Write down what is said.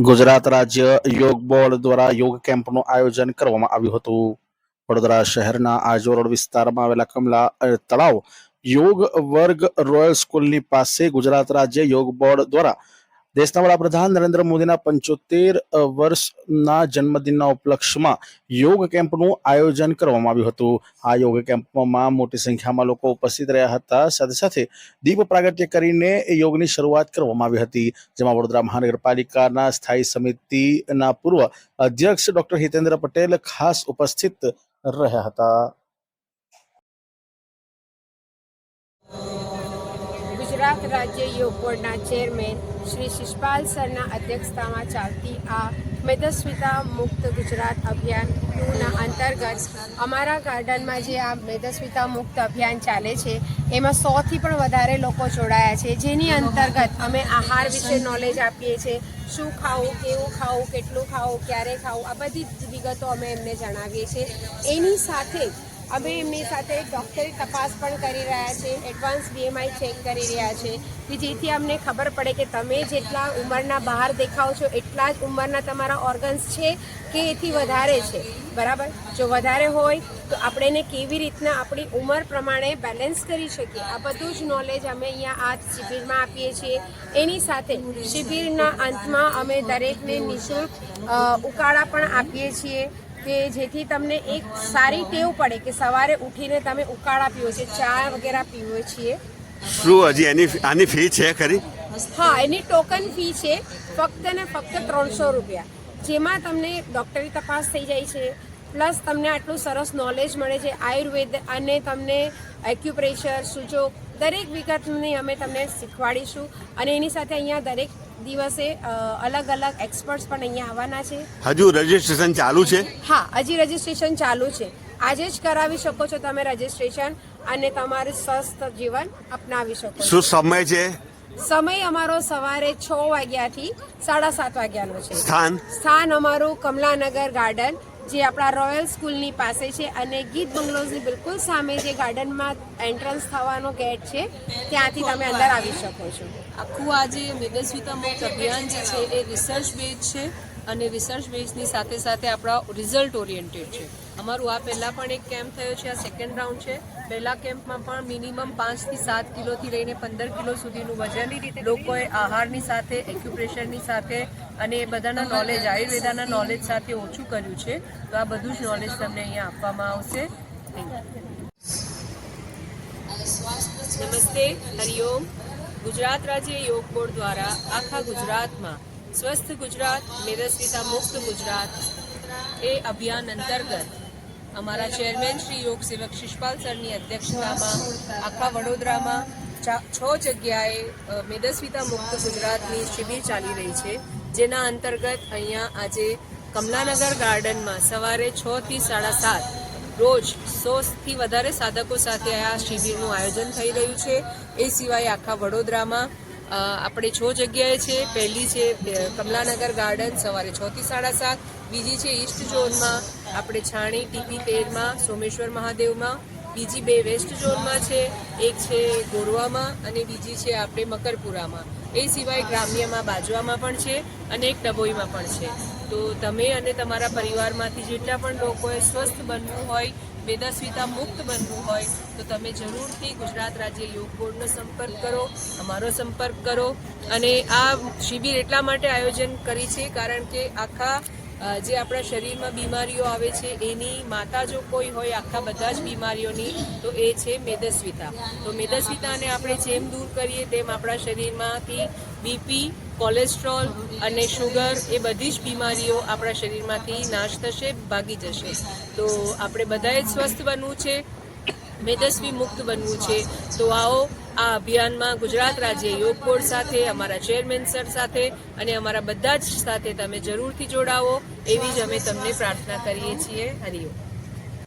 ગુજરાત રાજ્ય યોગ બોર્ડ દ્વારા યોગ કેમ્પનું આયોજન કરવામાં આવ્યું હતું. વડોદરા શહેરના આજો રોડ વિસ્તારમાં આવેલા કમલા તળાવ યોગ વર્ગ રોયલ સ્કૂલની પાસે ગુજરાત રાજ્ય યોગ બોર્ડ દ્વારા દેશના વડાપ્રધાન નરેન્દ્ર મોદીના પંચોતેર વર્ષના જન્મદિનના ઉપલક્ષમાં યોગ કેમ્પનું આયોજન કરવામાં આવ્યું હતું. આ યોગ કેમ્પમાં મોટી સંખ્યામાં લોકો ઉપસ્થિત રહ્યા હતા. સાથે સાથે દીપ પ્રાગટ્ય કરીને યોગની શરૂઆત કરવામાં આવી હતી, જેમાં વડોદરા મહાનગરપાલિકાના સ્થાયી સમિતિના પૂર્વ અધ્યક્ષ ડોક્ટર હિતેન્દ્ર પટેલ ખાસ ઉપસ્થિત રહ્યા હતા. ગુજરાત રાજ્ય યોગ બોર્ડના ચેરમેન શ્રી શિષપાલ સરના અધ્યક્ષતામાં ચાલતી આ મેદસ્વિતા મુક્ત ગુજરાત અભિયાન ટુના અંતર્ગત અમારા ગાર્ડનમાં જે આ મેદસ્વિતા મુક્ત અભિયાન ચાલે છે, એમાં સોથી પણ વધારે લોકો જોડાયા છે. જેની અંતર્ગત અમે આહાર વિશે નોલેજ આપીએ છીએ. શું ખાવું, કેવું ખાવું, કેટલું ખાવું, ક્યારે ખાવું, આ બધી વિગતો અમે એમને જણાવીએ છીએ. એની સાથે અમે એમની સાથે ડૉક્ટરી તપાસ પણ કરી રહ્યા છે એડવાન્સ બીએમઆઈ ચેક કરી રહ્યા છે, કે જેથી અમને ખબર પડે કે તમે જેટલા ઉંમરના બહાર દેખાવ છો, એટલા જ ઉંમરના તમારા ઓર્ગન્સ છે કે એથી વધારે છે. બરાબર? જો વધારે હોય, તો આપણે એને કેવી રીતના આપણી ઉંમર પ્રમાણે બેલેન્સ કરી શકીએ? આ બધું જ નોલેજ અમે અહીંયા આ શિબિરમાં આપીએ છીએ. એની સાથે શિબિરના અંતમાં અમે દરેકને નિઃશુલ્ક ઉકાળા પણ આપીએ છીએ. કે જેથી તમને એક સારી ટેવ પડે કે સવારે ઉઠીને તમે ઉકાળા પીવો છે ચા વગેરે પીવો છીએ. શું હજી એની આની ફી છે ખરી? હા એની ટોકન ફી છે ફક્ત ને ફક્ત ત્રણસો રૂપિયા. જેમાં તમને ડૉક્ટરી તપાસ થઈ જાય છે પ્લસ તમને આટલું સરસ નોલેજ મળે છે આયુર્વેદ અને તમને એક્યુપ્રેશર સૂચો દરેક વિગતની અમે તમને શીખવાડીશું. અને એની સાથે અહીંયા દરેક દિવસે અલગ અલગ એક્સપર્ટ્સ પણ અહીંયા આવવાના છે. હજુ રજીસ્ટ્રેશન ચાલુ છે? હા હજી રજીસ્ટ્રેશન ચાલુ છે. આજે જ કરાવી શકો છો તમે રજીસ્ટ્રેશન અને તમારું સ્વસ્થ જીવન અપનાવી શકો છો. શું સમય છે? સમય અમારો સવારે છ વાગ્યાથી સાડા સાત વાગ્યાનો છે. સ્થાન? સ્થાન અમારું કમલાનગર ગાર્ડન. જે આપણા રોયલ સ્કૂલની પાસે છે અને ગીત બંગલોઝની બિલકુલ સામે જે ગાર્ડનમાં એન્ટ્રન્સ થવાનો ગેટ છે, ત્યાંથી તમે અંદર આવી શકો છો. આખું આ જે મેદસ્વીતા મુક્ત અભિયાન જે છે, એ રિસર્ચ બેઝ છે અને રિસર્ચ બેઝની સાથે સાથે આપણા રિઝલ્ટ ઓરિએન્ટેડ છે. અમારું આ પહેલાં પણ એક કેમ્પ થયો છે, આ સેકન્ડ રાઉન્ડ છે. પહેલા કેમ્પમાં પણ મિનિમમ પાંચથી સાત કિલોથી લઈને પંદર કિલો સુધીનું વજન લોકોએ આહારની સાથે એક્યુપ્રેશરની સાથે અને એ બધાના નોલેજ આયુર્વેદાના નોલેજ સાથે ઓછું કર્યું છે. તો આ બધું જ નોલેજ તમને અહીંયા આપવામાં આવશે. નમસ્તે હરિઓમ ગુજરાત રાજ્ય યોગ બોર્ડ દ્વારા આખા ગુજરાતમાં સ્વસ્થ ગુજરાત, મેદસ્વીતા મુક્ત ગુજરાત એ અભિયાન અંતર્ગત અમારા ચેરમેન શ્રી યોગ સેવક શિષપાલ સરની અધ્યક્ષતામાં આખા વડોદરામાં છ જગ્યાએ મેદસ્વીતા મુક્ત ગુજરાતની શિબિર ચાલી રહી છે. જેના અંતર્ગત અહીંયા આજે કમલાનગર ગાર્ડનમાં સવારે છ થી સાડા સાત રોજ સોથી વધારે સાધકો સાથે આ શિબિરનું આયોજન થઈ રહ્યું છે. એ સિવાય આખા વડોદરામાં આપણે છ જગ્યાએ છે. પહેલી છે કમલાનગર ગાર્ડન, સવારે છ થી સાડા સાત. બીજી છે, ઈસ્ટ ઝોનમાં, આપણે છાણી, ટીપી તેરમાં, સોમેશ્વર મહાદેવમાં. બીજી બે વેસ્ટ ઝોનમાં છે, એક છે ગોરવામાં અને બીજી છે આપણે મકરપુરામાં. એ સિવાય ગ્રામ્યમાં બાજવામાં પણ છે અને એક ડભોઈમાં પણ છે. તો તમે અને તમારા પરિવારમાંથી જેટલા પણ લોકોએ સ્વસ્થ બનવું હોય મેદસ્વિતા મુક્ત બનવું હોય તો તમે જરૂરથી ગુજરાત રાજ્ય યોગ બોર્ડનો સંપર્ક કરો, અમારો સંપર્ક કરો અને આ શિબિર એટલા માટે આયોજન કરી છે કારણ કે આખા જે આપણા શરીરમાં બીમારીઓ આવે છે, એની માતા જો કોઈ હોય, આખા બધા જ બીમારીઓની, તો એ છે મેદસ્વિતા. તો મેદસ્વિતાને આપણે જેમ દૂર કરીએ, તેમ આપણા શરીરમાંથી બીપી કોલેસ્ટ્રોલ અને શુગર એ બધી જ બીમારીઓ આપણા શરીરમાંથી નાશ થશે, ભાગી જશે. તો આપણે બધાએ સ્વસ્થ બનવું છે, મેદસ્વી મુક્ત બનવું છે. તો આવો આ અભિયાનમાં ગુજરાત રાજ્ય યોગ બોર્ડ સાથે, અમારા ચેરમેન સર સાથે અને અમારા બધા જ સાથે તમે જરૂરથી જોડાવો, એવી જ અમે તમને પ્રાર્થના કરીએ છીએ. હરિઓમ